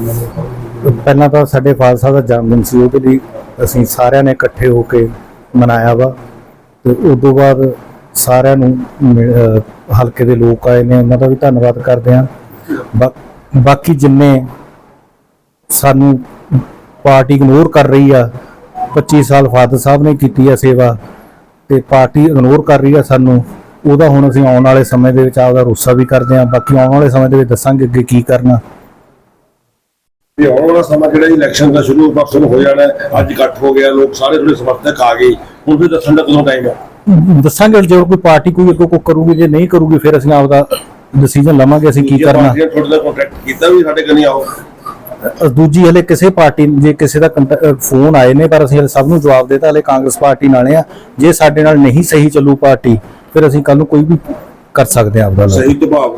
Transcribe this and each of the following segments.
ਪਹਿਲਾਂ ਤਾਂ ਸਾਡੇ ਫਾਦਰ ਸਾਹਿਬ ਦਾ ਜਨਮ ਦਿਨ ਸੀ ਉਹਦੇ ਲਈ ਅਸੀਂ ਸਾਰਿਆਂ ਨੇ ਇਕੱਠੇ ਹੋ ਕੇ ਮਨਾਇਆ ਵਾ। ਤੇ ਉਸ ਤੋਂ ਬਾਅਦ ਸਾਰਿਆਂ ਨੂੰ ਹਲਕੇ ਦੇ ਲੋਕ ਆਏ ਨੇ, ਉਹਨਾਂ ਦਾ ਵੀ ਧੰਨਵਾਦ ਕਰਦੇ ਹਾਂ। ਬਾਕੀ ਜਿੰਨੇ ਸਾਨੂੰ ਪਾਰਟੀ ਇਗਨੋਰ ਕਰ ਰਹੀ ਆ 25 ਸਾਲ ਫਾਦਰ ਸਾਹਿਬ ਨੇ ਕੀਤੀ ਆ ਸੇਵਾ ਤੇ ਪਾਰਟੀ ਇਗਨੋਰ ਕਰ ਰਹੀ ਆ ਸਾਨੂੰ, ਉਹਦਾ ਹੁਣ ਅਸੀਂ ਆਉਣ ਵਾਲੇ ਸਮੇਂ ਦੇ ਵਿੱਚ ਆਪਦਾ ਰੋਸਾ ਵੀ ਕਰਦੇ ਹਾਂ। ਬਾਕੀ ਆਉਣ ਵਾਲੇ ਸਮੇਂ ਦੇ ਵਿੱਚ ਦੱਸਾਂਗੇ ਅੱਗੇ ਕੀ ਕਰਨਾ। ਵੀ ਆਉਣ ਵਾਲਾ ਸਮਾਂ ਜਿਹੜਾ ਇਲੈਕਸ਼ਨ ਦਾ ਸ਼ੁਰੂ ਪਰਸੋਂ ਹੋ ਜਾਣਾ। ਅੱਜ ਇਕੱਠ ਹੋ ਗਿਆ ਲੋਕ ਸਾਰੇ ਥੋੜੇ ਸਮਰਥਕ ਆ ਗਏ। ਹੁਣ ਫਿਰ ਦੱਸਣ ਦਾ ਕਦੋਂ ਟਾਈਮ ਹੈ? ਦੱਸਾਂਗੇ ਜੇ ਕੋਈ ਪਾਰਟੀ ਕੋਈ ਅੱਗੋਂ ਕੋਈ ਕਰੂਗੀ ਜੇ ਨਹੀਂ ਕਰੂਗੀ ਫਿਰ ਅਸੀਂ ਆਪਦਾ ਡਿਸੀਜਨ ਲਵਾਂਗੇ ਅਸੀਂ ਕੀ ਕਰਨਾ। ਤੁਹਾਡੇ ਨਾਲ ਕੰਟੈਕਟ ਕੀਤਾ ਵੀ ਸਾਡੇ ਕਨੀ ਆਓ? ਦੂਜੀ ਹਲੇ ਕਿਸੇ ਪਾਰਟੀ ਜੇ ਕਿਸੇ ਦਾ ਫੋਨ ਆਏ ਨੇ ਪਰ ਅਸੀਂ ਹਲੇ ਸਭ ਨੂੰ ਜਵਾਬ ਦੇਤਾ ਹਲੇ ਕਾਂਗਰਸ ਪਾਰਟੀ ਨਾਲੇ ਆ ਜੇ ਸਾਡੇ ਨਾਲ ਨਹੀਂ ਸਹੀ ਚੱਲੂ ਪਾਰਟੀ ਫਿਰ ਅਸੀਂ ਕੱਲ ਨੂੰ ਕੋਈ ਵੀ ਕਰ ਸਕਦੇ ਆ ਆਪਦਾ ਸਹੀ ਦਬਾਅ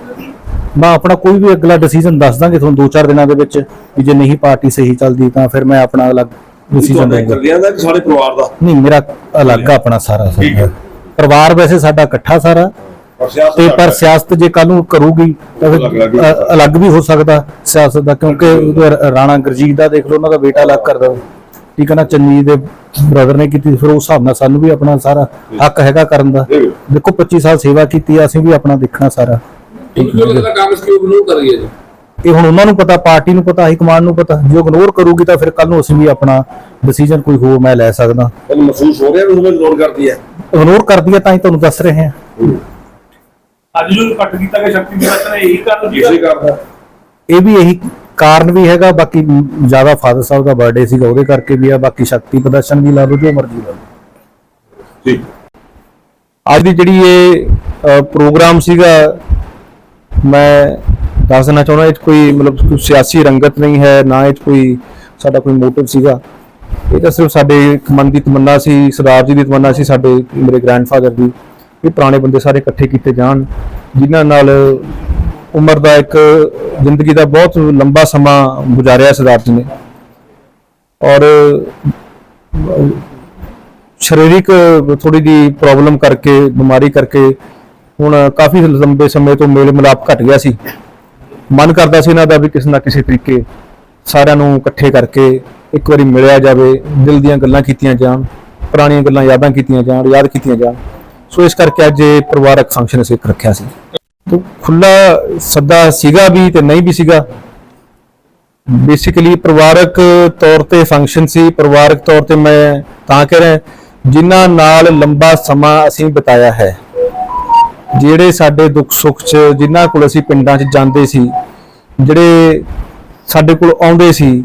ਮੈਂ ਆਪਣਾ ਕੋਈ ਵੀ ਅਗਲਾ ਡਿਸੀਜਨ ਦੱਸ ਦਾਂਗੇ ਤੁਹਾਨੂੰ 2-4 ਦਿਨਾਂ ਦੇ ਵਿੱਚ ਵੀ ਜੇ ਨਹੀਂ ਪਾਰਟੀ ਸਹੀ ਚੱਲਦੀ ਤਾਂ ਫਿਰ ਮੈਂ ਆਪਣਾ ਅਲੱਗ ਡਿਸੀਜਨ ਲਵਾਂਗਾ ਇਕੱਲਿਆਂ ਦਾ ਕਿ ਸਾਡੇ ਪਰਿਵਾਰ ਦਾ? ਨਹੀਂ ਮੇਰਾ ਅਲੱਗ ਆ ਆਪਣਾ ਸਾਰਾ ਠੀਕ ਹੈ। ਪਰਿਵਾਰ ਵੈਸੇ ਸਾਡਾ ਇਕੱਠਾ ਸਾਰਾ ਸਿਆਸਤ ਤੇ ਪਰ ਦਾ- ਸਿਆਸਤ ਜੇ ਕੱਲ ਨੂੰ ਕਰੂਗੀ ਤਾਂ ਫਿਰ ਅਲੱਗ- ਵੀ ਅ- ਅਲੱਗ ਵੀ ਹੋ ਸਕਦਾ ਸਿਆਸਤ ਦਾ ਕਿਉਂਕਿ ਉਹਦਾ ਰ- ਰਾਣਾ ਗੁਰਜੀਤ ਦਾ ਦੇਖ ਲਓ ਉਹਨਾਂ ਦਾ ਬੇਟਾ ਅਲੱਗ ਕਰਦਾ। ਠੀਕ ਹੈ ਨਾ ਚੰਨੀ ਦੇ ਬ੍ਰਦਰ ਨੇ ਕੀਤੀ ਫਿਰ ਉਸ ਹਿਸਾਬ ਨਾਲ ਸਾਨੂੰ ਵੀ ਆਪਣਾ ਸਾਰਾ ਹੱਕ ਹੈਗਾ ਕਰਨ ਦਾ। ਦੇਖੋ 25 ਸਾਲ ਸੇਵਾ ਕੀਤੀ ਆ, ਅਸੀਂ ਵੀ ਆਪਣਾ ਦੇਖਣਾ ਸਾਰਾ। ਕਿਉਂ ਲੱਗਦਾ ਕਾਂਗਰਸ ਕਿਉਂ ਇਗਨੋਰ ਕਰ ਰਹੀ ਹੈ ਜੀ। ਇਹ ਹੁਣ ਉਹਨਾਂ ਨੂੰ ਪਤਾ ਪਾਰਟੀ ਨੂੰ ਪਤਾ ਹਾਈ ਕਮਾਂਡ ਨੂੰ ਪਤਾ। ਜੋ ਇਗਨੋਰ ਕਰੂਗੀ ਤਾਂ ਫਿਰ ਕੱਲ ਨੂੰ ਅਸੀਂ ਵੀ ਆਪਣਾ ਡਿਸੀਜਨ ਕੋਈ ਹੋਰ ਮੈਂ ਲੈ ਸਕਦਾ। ਤੁਹਾਨੂੰ ਮਹਿਸੂਸ ਹੋ ਰਿਹਾ ਵੀ ਉਹ ਇਗਨੋਰ ਕਰਦੀ ਹੈ। ਇਗਨੋਰ ਕਰਦੀ ਹੈ ਤਾਂ ਹੀ ਤੁਹਾਨੂੰ ਦੱਸ ਰਹੇ ਹਾਂ। ਅੱਜ ਜੋ ਕੱਟ ਕੀਤਾ ਗਿਆ ਸ਼ਕਤੀ ਦਿਵਸ ਨੇ ਇਹੀ ਕਾਰਨ ਕਿਸੇ ਸੀਗਾ ਕਰਦਾ ਇਹ ਵੀ ਇਹੀ ਕਾਰਨ ਵੀ ਹੈਗਾ ਬਾਕੀ ਜ਼ਿਆਦਾ ਫਾਦਰ ਸਾਹਿਬ ਦਾ ਬਰਥਡੇ ਸੀਗਾ ਉਹਦੇ ਕਰਕੇ ਵੀ ਆ ਬਾਕੀ ਸ਼ਕਤੀ ਪ੍ਰਦਰਸ਼ਨ ਵੀ ਲਾ ਲਓ ਜੋ ਮਰਜ਼ੀ ਲਾ ਲਓ ਠੀਕ ਅੱਜ ਦੀ ਜਿਹੜੀ ਇਹ ਪ੍ਰੋਗਰਾਮ ਸੀਗਾ ਮੈਂ ਦੱਸ ਦੇਣਾ ਚਾਹੁੰਦਾ, ਇਹ 'ਚ ਕੋਈ ਮਤਲਬ ਕੋਈ ਸਿਆਸੀ ਰੰਗਤ ਨਹੀਂ ਹੈ, ਨਾ ਇਹ 'ਚ ਕੋਈ ਸਾਡਾ ਕੋਈ ਮੋਟਿਵ ਸੀਗਾ। ਇਹ ਤਾਂ ਸਿਰਫ ਸਾਡੇ ਮਨ ਦੀ ਤਮੰਨਾ ਸੀ, ਸਰਦਾਰ ਜੀ ਦੀ ਤਮੰਨਾ ਸੀ, ਸਾਡੇ ਮੇਰੇ ਗ੍ਰੈਂਡਫਾਦਰ ਦੀ ਇਹ ਪੁਰਾਣੇ ਬੰਦੇ ਸਾਰੇ ਇਕੱਠੇ ਕੀਤੇ ਜਾਣ, ਜਿਨ੍ਹਾਂ ਨਾਲ ਉਮਰ ਦਾ ਇੱਕ ਜ਼ਿੰਦਗੀ ਦਾ ਬਹੁਤ ਲੰਬਾ ਸਮਾਂ ਗੁਜ਼ਾਰਿਆ ਸਰਦਾਰ ਜੀ ਨੇ। ਔਰ ਸਰੀਰਿਕ ਥੋੜੀ ਦੀ ਪ੍ਰੋਬਲਮ ਕਰਕੇ, ਬਿਮਾਰੀ ਕਰਕੇ ਹੁਣ ਕਾਫੀ ਲੰਬੇ ਸਮੇਂ ਤੋਂ ਮੇਲ ਮਿਲਾਪ ਘਟ ਗਿਆ ਸੀ। ਮਨ ਕਰਦਾ ਸੀ ਇਹਨਾਂ ਦਾ ਵੀ ਕਿਸੇ ਨਾ ਕਿਸੇ ਤਰੀਕੇ ਸਾਰਿਆਂ ਨੂੰ ਇਕੱਠੇ ਕਰਕੇ ਇੱਕ ਵਾਰੀ ਮਿਲਿਆ ਜਾਵੇ, ਦਿਲ ਦੀਆਂ ਗੱਲਾਂ ਕੀਤੀਆਂ ਜਾਣ, ਪੁਰਾਣੀਆਂ ਗੱਲਾਂ ਯਾਦਾਂ ਕੀਤੀਆਂ ਜਾਣ, ਯਾਦ ਕੀਤੀਆਂ ਜਾਣ। ਸੋ ਇਸ ਕਰਕੇ ਅੱਜ ਇਹ ਪਰਿਵਾਰਕ ਫੰਕਸ਼ਨ ਅਸੀਂ ਰੱਖਿਆ ਸੀ। ਤੇ ਖੁੱਲਾ ਸੱਦਾ ਸੀਗਾ ਵੀ ਤੇ ਨਹੀਂ ਵੀ ਸੀਗਾ। ਬੇਸਿਕਲੀ ਪਰਿਵਾਰਕ ਤੌਰ ਤੇ ਫੰਕਸ਼ਨ ਸੀ। ਪਰਿਵਾਰਕ ਤੌਰ ਤੇ ਮੈਂ ਤਾਂ ਕਹਿ ਰਿਹਾ ਜਿਨ੍ਹਾਂ ਨਾਲ ਲੰਬਾ ਸਮਾਂ ਅਸੀਂ ਬਿਤਾਇਆ ਹੈ। ਜਿਹੜੇ ਸਾਡੇ ਦੁੱਖ ਸੁੱਖ 'ਚ, ਜਿਨ੍ਹਾਂ ਕੋਲ ਅਸੀਂ ਪਿੰਡਾਂ 'ਚ ਜਾਂਦੇ ਸੀ, ਜਿਹੜੇ ਸਾਡੇ ਕੋਲ ਆਉਂਦੇ ਸੀ,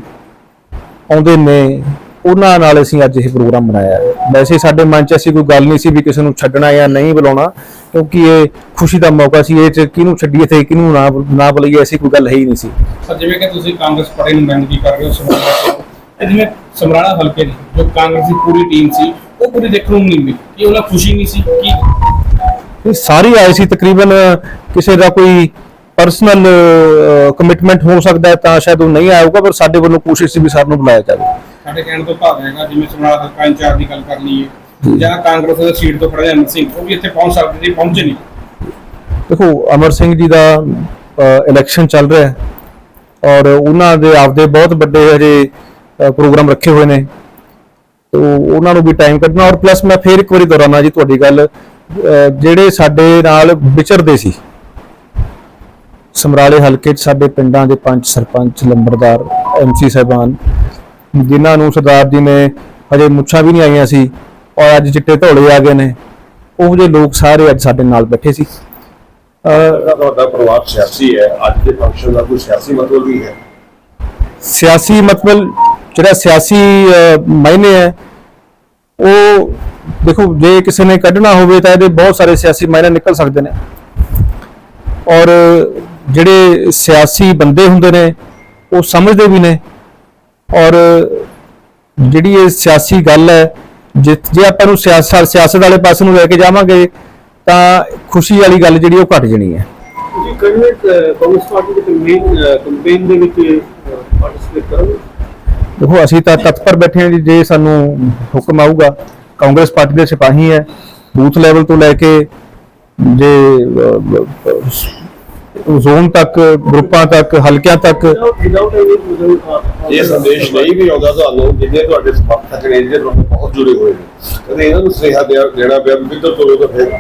ਆਉਂਦੇ ਨੇ, ਉਹਨਾਂ ਨਾਲ ਅਸੀਂ ਅੱਜ ਇਹ ਪ੍ਰੋਗਰਾਮ ਬਣਾਇਆ ਵੈਸੇ ਸਾਡੇ ਮਨ 'ਚ ਐਸੀ ਕੋਈ ਗੱਲ ਨਹੀਂ ਸੀ ਵੀ ਕਿਸੇ ਨੂੰ ਛੱਡਣਾ ਜਾਂ ਨਹੀਂ ਬੁਲਾਉਣਾ, ਕਿਉਂਕਿ ਇਹ ਖੁਸ਼ੀ ਦਾ ਮੌਕਾ ਸੀ, ਇਹ 'ਚ ਕਿਹਨੂੰ ਛੱਡੀਏ ਤੇ ਕਿਹਨੂੰ ਨਾ ਨਾ ਬੁਲਾਈਏ ਐਸੀ ਕੋਈ ਗੱਲ ਹੈ ਹੀ ਨਹੀਂ ਸੀ। ਸਰ, ਜਿਵੇਂ ਕਿ ਤੁਸੀਂ ਕਾਂਗਰਸ ਪਾਰਟੀ ਨੂੰ ਨੁਮਾਇੰਦਗੀ ਕਰ ਰਹੇ ਹੋ, ਸਮਰਾਲਾ ਜਿਵੇਂ ਸਮਰਾਲਾ ਹਲਕੇ ਦੀ ਜੋ ਕਾਂਗਰਸ ਦੀ ਪੂਰੀ ਟੀਮ ਸੀ, ਉਹ ਪੂਰੀ ਦੇਖਣ ਨੂੰ ਨਹੀਂ ਮਿਲੀ। ਕਿ ਉਹਨਾਂ ਖੁਸ਼ੀ ਨਹੀਂ ਸੀ? ਕਿ ਇਹ ਸਾਰੇ ਆਏ ਸੀ ਤਕਰੀਬਨ ਕਿਸੇ ਦਾ ਕੋਈ ਪਰਸਨਲ ਕਮਿਟਮੈਂਟ ਹੋ ਸਕਦਾ ਹੈ ਤਾਂ ਸ਼ਾਇਦ ਉਹ ਨਹੀਂ ਆਊਗਾ ਪਰ ਸਾਡੇ ਵੱਲੋਂ ਕੋਸ਼ਿਸ਼ ਸੀ ਵੀ ਸਾਰਿਆਂ ਨੂੰ ਬੁਲਾਇਆ ਜਾਵੇ। ਸਾਡੇ ਕਹਿਣ ਤੋਂ ਭਾਵ ਹੈਗਾ ਜਿਵੇਂ ਸਮਰਾਲਾ ਹਲਕਾ ਇੰਚਾਰਜ ਦੀ ਗੱਲ ਕਰ ਲਈਏ ਜਾਂ ਕਾਂਗਰਸ ਦੇ ਸੀਟ ਤੋਂ ਖੜੇ ਅਮਰ ਸਿੰਘ ਉਹ ਵੀ ਇੱਥੇ ਪਹੁੰਚ ਸਕਦੇ ਸੀ ਪਹੁੰਚੇ ਨਹੀਂ। ਦੇਖੋ ਅਮਰ ਸਿੰਘ ਜੀ ਦਾ ਇਲੈਕਸ਼ਨ ਚੱਲ ਰਿਹਾ ਹੈ ਔਰ ਉਹਨਾਂ ਦੇ ਆਪਦੇ ਬਹੁਤ ਵੱਡੇ ਹਜੇ ਪ੍ਰੋਗਰਾਮ ਰੱਖੇ ਹੋਏ ਨੇ। ਤੋ ਉਹਨਾਂ ਨੂੰ ਵੀ ਟਾਈਮ ਕੱਢਣਾ ਔਰ ਪਲੱਸ ਮੈਂ ਫੇਰ ਇੱਕ ਵਾਰੀ ਦੁਹਰਾਉਣਾ ਜੀ ਤੁਹਾਡੀ ਗੱਲ ਜਿਹੜੇ ਸਾਡੇ ਨਾਲ ਵਿਚਰਦੇ ਸੀ। ਸਮਰਾਲੇ ਹਲਕੇ 'ਚ ਸਾਡੇ ਪਿੰਡਾਂ ਦੇ ਪੰਚ ਸਰਪੰਚ ਲੰਬੜਦਾਰ ਐਮਸੀ ਸਾਹਿਬਾਨ ਜਿਨ੍ਹਾਂ ਨੂੰ ਸਰਦਾਰ ਜੀ ਨੇ ਹਜੇ ਮੁੱਛਾਂ ਵੀ ਨਹੀਂ ਆਈਆਂ ਸੀ ਔਰ ਅੱਜ ਚਿੱਟੇ ਧੌਲੇ ਆ ਗਏ ਨੇ ਉਹ ਜਿਹੇ ਲੋਕ ਸਾਰੇ ਅੱਜ ਸਾਡੇ ਨਾਲ ਬੈਠੇ ਸੀ। ਅਹ, ਜਿਹੜਾ ਤੁਹਾਡਾ ਪਰਿਵਾਰ ਸਿਆਸੀ ਹੈ ਅੱਜ ਦੇ ਫੰਕਸ਼ਨ ਦਾ ਕੋਈ ਸਿਆਸੀ ਮਤਲਬ ਵੀ ਹੈ। ਸਿਆਸੀ ਮਤਲਬ ਜਿਹੜਾ ਸਿਆਸੀ ਮਾਇਨੇ ਹੈ ਉਹ ਦੇਖੋ ਜੇ ਕਿਸੇ ਨੇ ਕੱਢਣਾ ਹੋਵੇ ਤਾਂ ਇਹਦੇ ਬਹੁਤ ਸਾਰੇ ਸਿਆਸੀ ਮਾਇਨੇ ਨਿਕਲ ਸਕਦੇ ਨੇ। ਔਰ ਜਿਹੜੇ ਸਿਆਸੀ ਬੰਦੇ ਹੁੰਦੇ ਨੇ ਉਹ ਸਮਝਦੇ ਵੀ ਨੇ। ਔਰ ਜਿਹੜੀ ਇਹ ਸਿਆਸੀ ਗੱਲ ਹੈ ਜੇ ਜੇ ਆਪਾਂ ਨੂੰ ਸਿਆਸਤ ਸਿਆਸਤ ਵਾਲੇ ਪਾਸੇ ਨੂੰ ਲੈ ਕੇ ਜਾਵਾਂਗੇ ਤਾਂ ਖੁਸ਼ੀ ਵਾਲੀ ਗੱਲ ਜਿਹੜੀ ਉਹ ਘਟ ਜਾਣੀ ਹੈ। ਤੁਸੀਂ ਕਿਹੜੇ ਕਾਂਗਰਸ ਪਾਰਟੀ ਦੇ ਕੈਂਪੇਨ ਕੈਂਪੇਨ ਦੇ ਵਿੱਚ ਪਾਰਟਿਸਿਪੇਟ ਕਰੋਗੇ ਦੇਖੋ ਅਸੀਂ ਤਾਂ ਤਤਪਰ ਬੈਠੇ ਹਾਂ ਜੀ ਜੇ ਸਾਨੂੰ ਹੁਕਮ ਆਊਗਾ ਕਾਂਗਰਸ ਪਾਰਟੀ ਦੇ ਸਿਪਾਹੀ ਹੈ ਬੂਥ ਲੈਵਲ ਤੋਂ ਲੈ ਕੇ ਜੇ ਜ਼ੋਨ ਤੱਕ ਗਰੁੱਪਾਂ ਤੱਕ ਹਲਕਿਆਂ ਤੱਕ। ਇਹ ਸੰਦੇਸ਼ ਨਹੀਂ ਵੀ ਆਉਂਦਾ ਤੁਹਾਨੂੰ ਜਿੰਨੇ ਤੁਹਾਡੇ ਸਮਰਥਕ ਨੇ ਜਿਹੜੇ ਤੁਹਾਡੇ ਬਹੁਤ ਜੁੜੇ ਹੋਏ ਨੇ। ਕਦੇ ਇਹਨਾਂ ਨੂੰ ਸੁਨੇਹਾ ਦੇਣਾ ਪਿਆ ਵੀ ਇੱਧਰ ਤੋਰੋ ਤਾਂ ਫਿਰ।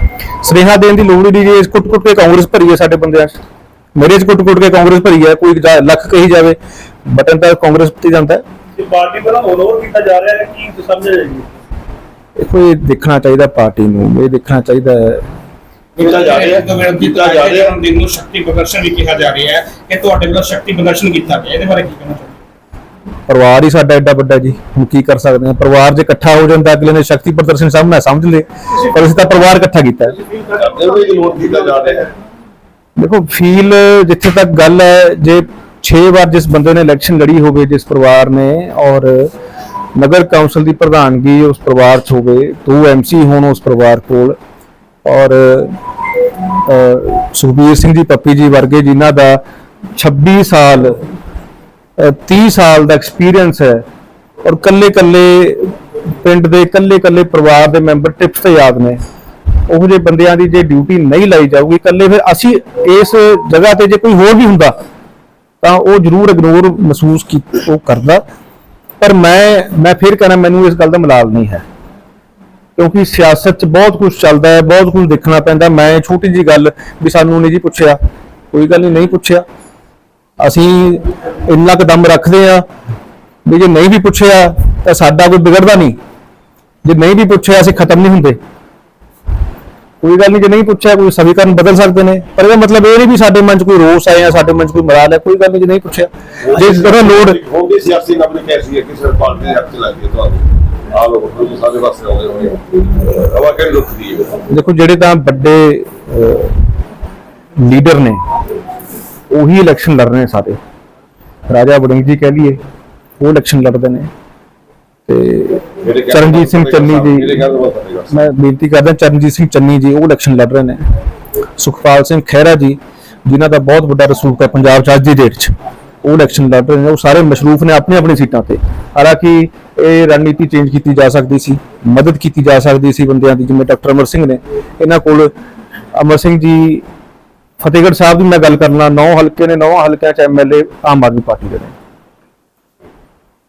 ਸੁਨੇਹਾ ਦੇਣ ਦੀ ਲੋੜ ਨਹੀਂ ਜੀ ਇਸ ਕੁੱਟ ਕੁੱਟ ਕੇ ਕਾਂਗਰਸ ਭਰੀ ਹੈ ਸਾਡੇ ਬੰਦਿਆਂ 'ਚ। ਮੇਰੇ 'ਚ ਕੁੱਟ ਕੁੱਟ ਕੇ ਕਾਂਗਰਸ ਭਰੀ ਹੈ ਕੋਈ ਲੱਖ ਕਹੀ ਜਾਵੇ ਬਟਨ ਤਾਂ ਕਾਂਗਰਸ ਤੇ ਜਾਂਦਾ। ਹੈ। ਪਾਰਟੀ ਵੱਲੋਂ ਓਵਰ ਕੀਤਾ ਜਾ ਰਿਹਾ ਹੈ ਕੀ ਸਮਝ ਰਹੇ ਜੀ ਦੇਖੋ ਇਹ ਦੇਖਣਾ ਚਾਹੀਦਾ ਪਾਰਟੀ ਨੂੰ ਇਹ ਦੇਖਣਾ ਚਾਹੀਦਾ ਹੈ। ਕੀਤਾ ਜਾ ਰਿਹਾ ਹੈ ਕੀਤਾ ਜਾ ਰਿਹਾ ਹੈ ਦਿਨ ਨੂੰ ਸ਼ਕਤੀ ਪ੍ਰਦਰਸ਼ਨ ਵੀ ਕਿਹਾ ਜਾ ਰਿਹਾ ਹੈ ਕਿ ਤੁਹਾਡੇ ਵੱਲੋਂ ਸ਼ਕਤੀ ਪ੍ਰਦਰਸ਼ਨ ਕੀਤਾ ਗਿਆ ਇਹਦੇ ਬਾਰੇ ਕੀ ਕਹਿਣਾ ਚਾਹੁੰਦੇ ਪਰਿਵਾਰ ਹੀ ਸਾਡਾ ਐਡਾ ਵੱਡਾ ਜੀ ਹੁਣ ਕੀ ਕਰ ਸਕਦੇ ਹਾਂ? ਪਰਿਵਾਰ ਜੇ ਇਕੱਠਾ ਹੋ ਜਾਂਦਾ ਅਗਲੇ ਨੇ ਸ਼ਕਤੀ ਪ੍ਰਦਰਸ਼ਨ ਸਾਹਮਣੇ ਸਮਝ ਲੇ ਪਰ ਅਸੀਂ ਤਾਂ ਪਰਿਵਾਰ ਇਕੱਠਾ ਕੀਤਾ ਹੈ। ਕਰਦੇ ਹੋ ਵੀ ਇਗਨੋਰ ਕੀਤਾ ਜਾ ਰਿਹਾ ਹੈ ਦੇਖੋ ਫੀਲ ਜਿੱਥੇ ਤੱਕ ਗੱਲ ਹੈ ਜੇ 6 ਵਾਰ ਜਿਸ ਬੰਦੇ ਨੇ ਇਲੈਕਸ਼ਨ ਲੜੀ ਹੋਵੇ ਜਿਸ ਪਰਿਵਾਰ ਨੇ ਔਰ ਨਗਰ ਕੌਂਸਲ ਦੀ ਪ੍ਰਧਾਨਗੀ ਉਸ ਪਰਿਵਾਰ 'ਚ ਹੋਵੇ ਦੋ ਐਮਸੀ ਹੋਣ ਉਸ ਪਰਿਵਾਰ ਕੋਲ ਔਰ ਸੁਖਬੀਰ ਸਿੰਘ ਜੀ ਪੱਪੀ ਜੀ ਵਰਗੇ ਜਿਨ੍ਹਾਂ ਦਾ 26 ਸਾਲ ਅਹ, 30 ਸਾਲ ਦਾ ਐਕਸਪੀਰੀਅੰਸ ਹੈ ਔਰ ਕੱਲੇ ਕੱਲੇ ਪਿੰਡ ਦੇ ਕੱਲੇ ਕੱਲੇ ਪਰਿਵਾਰ ਦੇ ਮੈਂਬਰ ਟਿਪਸ ਤੇ ਯਾਦ ਨੇ। ਉਹ ਜਿਹੇ ਬੰਦਿਆਂ ਦੀ ਜੇ ਡਿਊਟੀ ਨਹੀਂ ਲਾਈ ਜਾਊਗੀ ਇਕੱਲੇ ਫਿਰ ਅਸੀਂ ਇਸ ਜਗ੍ਹਾ ਤੇ ਜੇ ਕੋਈ ਹੋਰ ਵੀ ਹੁੰਦਾ ਤਾਂ ਉਹ ਜ਼ਰੂਰ ਇਗਨੋਰ ਮਹਿਸੂਸ ਉਹ ਕਰਦਾ। ਪਰ ਮੈਂ ਮੈਂ ਫਿਰ ਕਹਿੰਦਾ ਮੈਨੂੰ ਇਸ ਗੱਲ ਦਾ ਮਲਾਲ ਨਹੀਂ ਹੈ। ਕਿਉਂਕਿ ਸਿਆਸਤ 'ਚ ਬਹੁਤ ਕੁਝ ਚੱਲਦਾ ਹੈ, ਬਹੁਤ ਕੁਝ ਦੇਖਣਾ ਪੈਂਦਾ। ਮੈਂ ਛੋਟੀ ਜੀ ਗੱਲ ਵੀ ਸਾਨੂੰ ਨਹੀਂ ਜੀ ਪੁੱਛਿਆ। ਕੋਈ ਗੱਲ ਨਹੀਂ ਨਹੀਂ ਪੁੱਛਿਆ। ਅਸੀਂ ਇੰਨਾ ਕੁ ਦਮ ਰੱਖਦੇ ਆ ਵੀ ਜੇ ਨਹੀਂ ਵੀ ਪੁੱਛਿਆ ਤਾਂ ਸਾਡਾ ਕੋਈ ਵਿਗੜਦਾ ਨਹੀਂ। ਜੇ ਨਹੀਂ ਵੀ ਪੁੱਛਿਆ, ਅਸੀਂ ਖਤਮ ਨਹੀਂ ਹੁੰਦੇ। ਕੋਈ ਗੱਲ ਨਹੀਂ ਜੇ ਨਹੀਂ ਪੁੱਛਿਆ ਕੋਈ ਸਮੀਕਰਨ ਬਦਲ ਸਕਦੇ ਨੇ। ਪਰ ਇਹਦਾ ਮਤਲਬ ਇਹ ਨਹੀਂ ਵੀ ਸਾਡੇ ਮਨ 'ਚ ਕੋਈ ਰੋਸ ਹੈ ਜਾਂ ਸਾਡੇ ਮਨ 'ਚ ਕੋਈ ਮਰਾਲ ਹੈ ਕੋਈ ਗੱਲ ਨਹੀਂ ਜੇ ਨਹੀਂ ਪੁੱਛਿਆ। ਜੇ ਜਦੋਂ ਲੋੜ ਹੁਣ ਦੀ ਸਿਆਸੀ ਨਬਜ਼ ਕੈਸੀ ਹੈ ਕਿਸੇ ਪਾਰਟੀ ਦੇ ਹੱਥ ਲੱਗ ਤੁਹਾਨੂੰ। ਆ ਲੋਕ ਤੁਹਾਨੂੰ ਸਾਰੇ ਪਾਸੇ ਆਉਂਦੇ ਹੋਣੇ। ਹਵਾ ਕਿਹੜੀ ਰੁਕਦੀ ਹੈ? ਦੇਖੋ ਜਿਹੜੇ ਤਾਂ ਵੱਡੇ ਲੀਡਰ ਨੇ ਉਹੀ ਇਲੈਕਸ਼ਨ ਲੜ ਰਹੇ ਨੇ ਸਾਰੇ। ਰਾਜਾ ਵੜਿੰਗ ਜੀ ਕਹਿ ਲਈਏ ਉਹ ਇਲੈਕਸ਼ਨ ਲੜਦੇ ਨੇ। ਤੇ ਚਰਨਜੀਤ ਸਿੰਘ ਚੰਨੀ ਜੀ ਮੈਂ ਬੇਨਤੀ ਕਰਦਾ ਚਰਨਜੀਤ ਸਿੰਘ ਚੰਨੀ ਜੀ ਉਹ ਇਲੈਕਸ਼ਨ ਲੜ ਰਹੇ ਨੇ। ਸੁਖਪਾਲ ਸਿੰਘ ਖਹਿਰਾ ਜੀ ਜਿਨ੍ਹਾਂ ਦਾ ਬਹੁਤ ਵੱਡਾ ਰਸੂਖ ਹੈ ਪੰਜਾਬ 'ਚ ਅੱਜ ਦੀ ਡੇਟ 'ਚ ਉਹ ਇਲੈਕਸ਼ਨ ਲੜ ਰਹੇ ਨੇ। ਉਹ ਸਾਰੇ ਮਸ਼ਰੂਫ ਨੇ ਆਪਣੀ ਆਪਣੀ ਸੀਟਾਂ ਤੇ। ਹਾਲਾਂਕਿ ਇਹ ਰਣਨੀਤੀ ਚੇਂਜ ਕੀਤੀ ਜਾ ਸਕਦੀ ਸੀ ਮਦਦ ਕੀਤੀ ਜਾ ਸਕਦੀ ਸੀ ਬੰਦਿਆਂ ਦੀ ਜਿਵੇਂ ਡਾਕਟਰ ਅਮਰ ਸਿੰਘ ਨੇ। ਇਹਨਾਂ ਕੋਲ ਅਮਰ ਸਿੰਘ ਜੀ ਫਤਿਹਗੜ੍ਹ ਸਾਹਿਬ ਦੀ ਮੈਂ ਗੱਲ ਕਰਨਾ 9 ਹਲਕੇ ਨੇ 9 ਹਲਕਿਆਂ 'ਚ ਐਮਐਲਏ ਆਮ ਆਦਮੀ ਪਾਰਟੀ ਦੇ ਨੇ।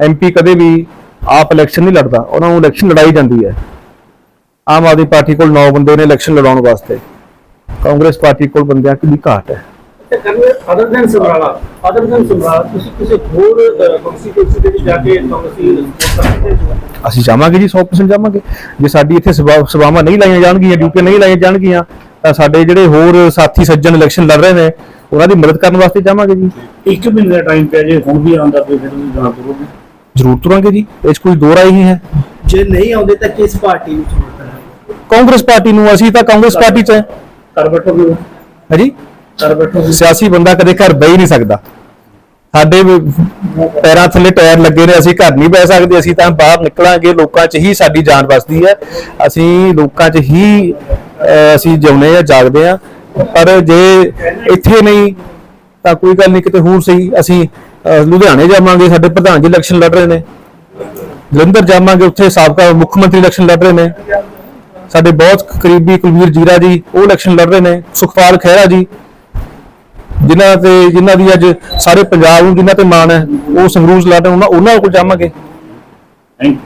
ਐਮਪੀ ਕਦੇ ਵੀ ਆਪ ਇਲੈਕਸ਼ਨ ਨਹੀਂ ਲੜਦਾ ਉਹਨਾਂ ਨੂੰ ਇਲੈਕਸ਼ਨ ਲੜਾਈ ਜਾਂਦੀ ਹੈ। ਆਮ ਆਦਮੀ ਪਾਰਟੀ ਕੋਲ 9 ਬੰਦੇ ਨੇ ਇਲੈਕਸ਼ਨ ਲੜਾਉਣ ਵਾਸਤੇ। ਕਾਂਗਰਸ ਪਾਰਟੀ ਕੋਲ ਬੰਦਿਆਂ ਦੀ ਘਾਟ ਹੈ। Other than Samrala other than Samrala ਤੁਸੀਂ ਕਿਸੇ ਹੋਰ ਕੰਸਟੀਟਿਊਸ਼ਨ ਦੇ ਵਿੱਚ ਜਾ ਕੇ ਕਾਂਗਰਸੀ support ਕਰਦੇ ਹੋ ਅਸੀਂ ਜਾਵਾਂਗੇ ਜੀ 100% ਜਾਵਾਂਗੇ। ਜੇ ਸਾਡੀ ਇੱਥੇ ਸਭਾ- ਸਭਾਵਾਂ ਨਹੀਂ ਲਾਈਆਂ ਜਾਣਗੀਆਂ ਡਿਊਟੀ ਨਹੀਂ ਲਾਈਆਂ ਜਾਣਗੀਆਂ ਤਾਂ ਸਾਡੇ ਜਿਹੜੇ ਹੋਰ ਸਾਥੀ ਸੱਜਣ ਇਲੈਕਸ਼ਨ ਲੜ ਰਹੇ ਨੇ ਉਹਨਾਂ ਦੀ ਮਦਦ ਕਰਨ ਵਾਸਤੇ ਜਾਵਾਂਗੇ ਜੀ। ਇੱਕ ਮਹੀਨੇ ਦਾ ਟਾਈਮ ਪਿਆ ਜੇ ਹੁਣ ਵੀ ਆਉਂਦਾ ਪਏ ਫਿਰ ਤੁਸੀਂ ਜਾਣਾ ਕਰੋਗੇ ਜ਼ਰੂਰ ਤੁਰਾਂਗੇ ਜੀ ਇਹ 'ਚ ਕੋਈ ਦੋ ਰਾਏ ਹੀ ਹੈ। ਜੇ ਨਹੀਂ ਆਉਂਦੇ ਤਾਂ ਕਿਸ ਪਾਰਟੀ ਨੂੰ ਕਰਨਾ ਕਾਂਗਰਸ ਪਾਰਟੀ ਨੂੰ ਅਸੀਂ ਤਾਂ ਕਾਂਗਰਸ ਪਾਰਟੀ 'ਚ ਹੈ। ਕਰ ਬੈਠੋਗੇ ਹੈ ਜੀ ਕਰ ਬੈਠੋਗੇ ਸਿਆਸੀ ਬੰਦਾ ਕਦੇ ਘਰ ਬਹਿ ਹੀ ਨਹੀਂ ਸਕਦਾ। ਸਾਡੇ ਪੈਰਾਂ ਥੱਲੇ ਟਾਇਰ ਲੱਗੇ ਨੇ ਅਸੀਂ ਘਰ ਨਹੀਂ ਬਹਿ ਸਕਦੇ ਅਸੀਂ ਤਾਂ ਬਾਹਰ ਨਿਕਲਾਂਗੇ ਲੋਕਾਂ 'ਚ ਹੀ ਸਾਡੀ ਜਾਨ ਵਸਦੀ ਹੈ। ਅਸੀਂ ਲੋਕਾਂ 'ਚ ਹੀ ਅਸੀਂ ਜਿਉਂਦੇ ਆ ਜਾਗਦੇ ਆ ਪਰ ਜੇ ਇੱਥੇ ਨਹੀਂ ਤਾਂ ਕੋਈ ਗੱਲ ਨਹੀਂ ਕਿਤੇ ਹੋਰ ਸਹੀ ਅਸੀਂ ਲੁਧਿਆਣੇ ਜਾਵਾਂਗੇ, ਸਾਡੇ ਪ੍ਰਧਾਨ ਜੀ ਇਲੈਕਸ਼ਨ ਲੜ ਰਹੇ ਨੇ। ਜਲੰਧਰ ਜਾਵਾਂਗੇ, ਉੱਥੇ ਸਾਬਕਾ ਮੁੱਖ ਮੰਤਰੀ ਇਲੈਕਸ਼ਨ ਲੜ ਰਹੇ ਨੇ। ਸਾਡੇ ਬਹੁਤ ਕਰੀਬੀ ਕੁਲਵੀਰ ਜੀਰਾ ਜੀ, ਉਹ ਇਲੈਕਸ਼ਨ ਲੜ ਰਹੇ ਨੇ। ਸੁਖਪਾਲ ਖਹਿਰਾ ਜੀ, ਜਿਨ੍ਹਾਂ ਤੇ, ਜਿਨ੍ਹਾਂ ਦੀ ਅੱਜ ਸਾਰੇ ਪੰਜਾਬ ਨੂੰ ਜਿਨ੍ਹਾਂ ਤੇ ਮਾਣ ਹੈ, ਉਹ ਸੰਗਰੂਰ ਲੜ ਰਹੇ ਉਹਨਾਂ ਕੋਲ ਜਾਵਾਂਗੇ। Thank you